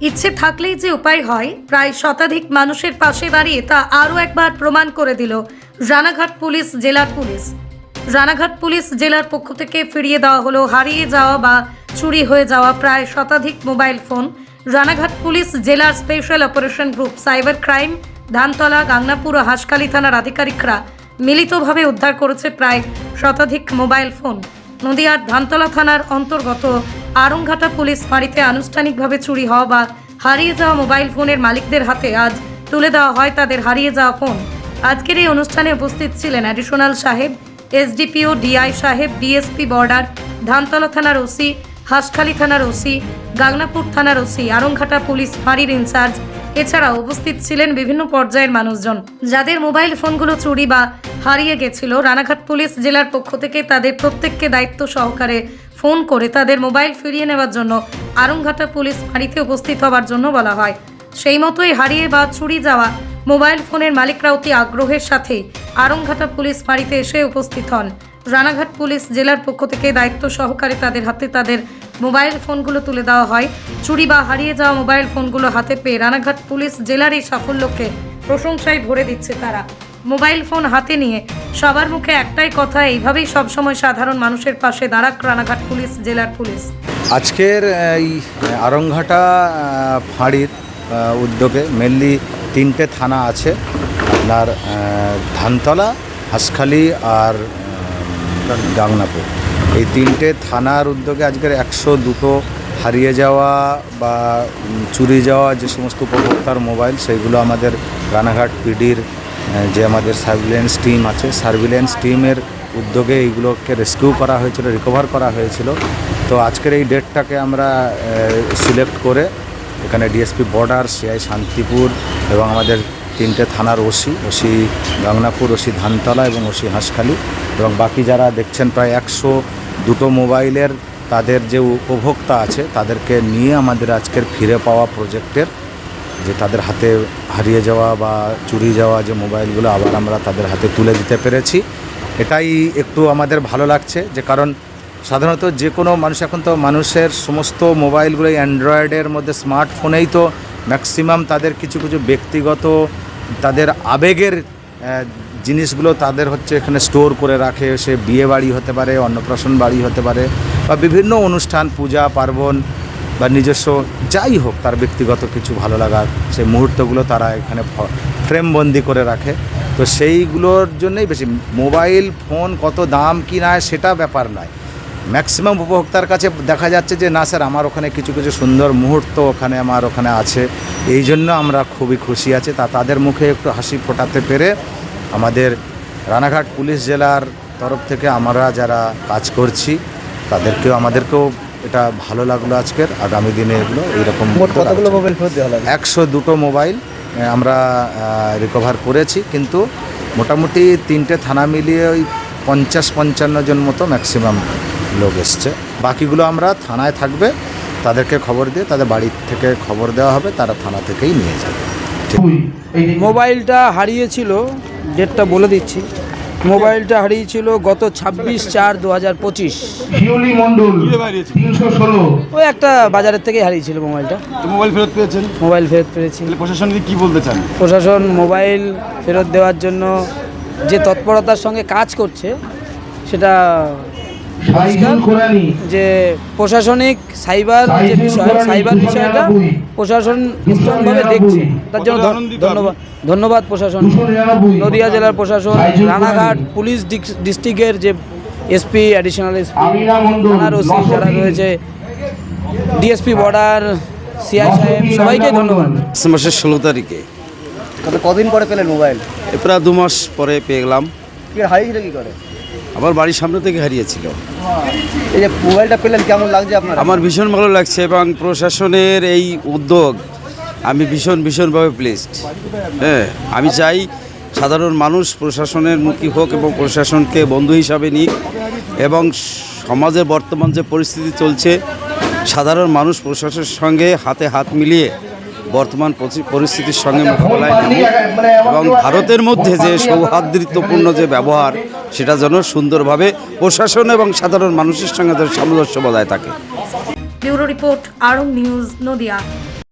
ইচ্ছে থাকলেই যে উপায় হয়, প্রায় শতাধিক মানুষের পাশে দাঁড়িয়ে তা আরও একবার প্রমাণ করে দিল রানাঘাট পুলিশ জেলার পুলিশ। রানাঘাট পুলিশ জেলার পক্ষ থেকে ফিরিয়ে দেওয়া হলো হারিয়ে যাওয়া বা চুরি হয়ে যাওয়া প্রায় শতাধিক মোবাইল ফোন। রানাঘাট পুলিশ জেলার special operation group cyber crime, Dhantala, Gangnapur ও হাসকালি থানার আধিকারিকরা মিলিতভাবে উদ্ধার করেছে প্রায় শতাধিক মোবাইল ফোন। নদিয়ার ধানতলা থানার অন্তর্গত আরংঘাটা পুলিশ ফাঁড়িতে আনুষ্ঠানিকভাবে চুরি হওয়া বা হারিয়ে যাওয়া মোবাইল ফোনের মালিকদের হাতে আজ তুলে দেওয়া হয় তাদের হারিয়ে যাওয়া ফোন। আজকের এই অনুষ্ঠানে উপস্থিত ছিলেন অ্যাডিশনাল সাহেব, এসডিপিও ডিআই সাহেব, ডিএসপি বর্ডার, ধানতলা থানার ওসি, হাঁসখালি থানার ওসি গাংনাপুর থানার ওসি আরংঘাটা পুলিশ ফাঁড়ির ইনচার্জ। এছাড়াও উপস্থিত ছিলেন বিভিন্ন পর্যায়ের মানুষজন। যাদের মোবাইল ফোনগুলো চুরি বা হারিয়ে গেছিল, রানাঘাট পুলিশ জেলার পক্ষ থেকে তাদের প্রত্যেককে দায়িত্ব সহকারে ফোন করে তাদের মোবাইল ফিরিয়ে নেওয়ার জন্য আরংঘাটা পুলিশ ফাঁড়িতে উপস্থিত হওয়ার জন্য বলা হয়। সেই মতোই হারিয়ে বা চুরি যাওয়া মোবাইল ফোনের মালিকরা অতি আগ্রহের সাথে আরংঘাটা পুলিশ ফাঁড়িতে এসে উপস্থিত হন। রানাঘাট পুলিশ জেলার পক্ষ থেকে দায়িত্ব সহকারে তাদের হাতে তাদের মোবাইল ফোনগুলো তুলে দেওয়া হয়। চুরি বা হারিয়ে যাওয়া মোবাইল ফোনগুলো হাতে পেয়ে রানাঘাট পুলিশ জেলার এই সাফল্যকে প্রশংসায় ভরে দিচ্ছে তারা। মোবাইল ফোন হাতে নিয়ে সবার মুখে একটাই কথা, এইভাবেই সবসময় সাধারণ মানুষের পাশে দাঁড়াক রানাঘাট পুলিশ, জেলার পুলিশ। আজকের এই আরংঘাটা ফাঁড়ির উদ্যোগে মেনলি তিনটে থানা আছে। আপনার ধানতলা, হাঁসখালি আর গাংনাপুর। এই তিনটে থানার উদ্যোগে আজকের একশো দুটো হারিয়ে যাওয়া বা চুরি যাওয়া যে সমস্ত উপভোক্তার মোবাইল, সেইগুলো আমাদের রানাঘাট পিডির যে আমাদের সার্ভিলেন্স টিম আছে সার্ভিলেন্স টিমের উদ্যোগে এইগুলোকে রেস্কিউ করা হয়েছিল রিকভার করা হয়েছিল। তো আজকের এই ডেটটাকে আমরা সিলেক্ট করে এখানে ডিএসপি বর্ডার সিআই শান্তিপুর এবং আমাদের তিনটে থানার OC OC Gangnapur OC Dhantala এবং ওসি হাঁসখালি এবং বাকি যারা দেখছেন প্রায় একশো দুটো মোবাইলের তাদের যে উপভোক্তা আছে তাদেরকে নিয়ে আমাদের আজকের ফিরে পাওয়া প্রজেক্টের যে তাদের হাতে হারিয়ে যাওয়া বা চুরি যাওয়া যে মোবাইলগুলো আবার আমরা তাদের হাতে তুলে দিতে পেরেছি। এটাই একটু আমাদের ভালো লাগছে যে কারণ সাধারণত যে কোনো মানুষ এখন তো মানুষের সমস্ত মোবাইলগুলো অ্যান্ড্রয়েডের মধ্যে স্মার্টফোনেই তো ম্যাক্সিমাম তাদের কিছু কিছু ব্যক্তিগত তাদের আবেগের জিনিসগুলো তাদের হচ্ছে এখানে স্টোর করে রাখে। সে বিয়ে বাড়ি হতে পারে, অন্নপ্রাশন বাড়ি হতে পারে বা বিভিন্ন অনুষ্ঠান, পূজা, পার্বণ বা নিজস্ব যাই হোক তার ব্যক্তিগত কিছু ভালো লাগার, সেই মুহূর্তগুলো তারা এখানে ফ্রেমবন্দি করে রাখে। তো সেইগুলোর জন্যই বেশি, মোবাইল, ফোন কত দাম কি না সেটা ব্যাপার নয়। ম্যাক্সিমাম উপভোক্তার কাছে দেখা যাচ্ছে যে, না স্যার, আমার ওখানে কিছু কিছু সুন্দর মুহূর্ত ওখানে আমার ওখানে আছে। এই জন্য আমরা খুবই খুশি আছি। তা, তাদের মুখে একটু হাসি ফোটাতে পেরে আমাদের রানাঘাট পুলিশ জেলার তরফ থেকে আমরা যারা কাজ করছি, তাদেরকেও, আমাদেরকেও এটা ভালো লাগল আজকের আগামী দিনে এগুলো এইরকম কতগুলো মোবাইল ফেরত দেওয়া একশো দুটো মোবাইল আমরা রিকভার করেছি কিন্তু মোটামুটি তিনটে থানা মিলিয়ে ওই পঞ্চাশ পঞ্চান্ন জন মতো ম্যাক্সিমাম লোক এসছে। বাকিগুলো আমরা থানায় থাকবে তাদেরকে খবর দিয়ে তাদের বাড়ি থেকে খবর দেওয়া হবে তারা থানা থেকেই নিয়ে যাবে। মোবাইলটা হারিয়েছিল ডেটটা বলে দিচ্ছি। মোবাইলটা হারিয়েছিল গত ছাব্বিশ চার দু হাজার পঁচিশ। ওই একটা বাজারের থেকেই হারিয়েছিল মোবাইলটা। মোবাইল ফেরত পেয়েছেন? মোবাইল ফেরত পেয়েছি। প্রশাসন প্রশাসনকে কি বলতে চান? প্রশাসন মোবাইল ফেরত দেওয়ার জন্য যে তৎপরতার সঙ্গে কাজ করছে সেটা যে প্রশাসনিক সাইবার যে বিষয় সাইবার বিষয়টা প্রশাসন স্ট্রংভাবে দেখছে। তার জন্য ধন্যবাদ। ধন্যবাদ প্রশাসন। নদিয়া জেলার প্রশাসন রানাঘাট পুলিশ ডিস্ট্রিক্টের যে এসপি অ্যাডিশনাল এসপি থানার ওসি যারা রয়েছে ডিএসপি বর্ডার সিআই সাহেব সবাইকে ধন্যবাদ। মাসের ষোলো তারিখে। কদিন পরে পেলেন মোবাইল? প্রায় দু মাস পরে পেয়ে গেলাম হারিয়েছিল কি করে? আমার বাড়ির সামনে থেকে হারিয়েছিল। এই যে মোবাইলটা পেলেন কেমন লাগছে আপনার? আমার ভীষণ ভালো লাগছে এবং প্রশাসনের এই উদ্যোগ আমি ভীষণ ভীষণভাবে প্লেসড হ্যাঁ আমি চাই সাধারণ মানুষ প্রশাসনের মুখী হোক এবং প্রশাসনকে বন্ধু হিসাবে নিক এবং সমাজে বর্তমান যে পরিস্থিতি চলছে সাধারণ মানুষ প্রশাসনের সঙ্গে হাতে হাত মিলিয়ে বর্তমান পরিস্থিতির সঙ্গে মোকাবেলায় নেব এবং ভারতের মধ্যে যে সৌহার্দ্যপূর্ণ যে ব্যবহার, সেটা যেন সুন্দরভাবে প্রশাসন এবং সাধারণ মানুষের সঙ্গে যেন সামঞ্জস্য বজায় থাকে। Bureau report, Arong news, Nadia.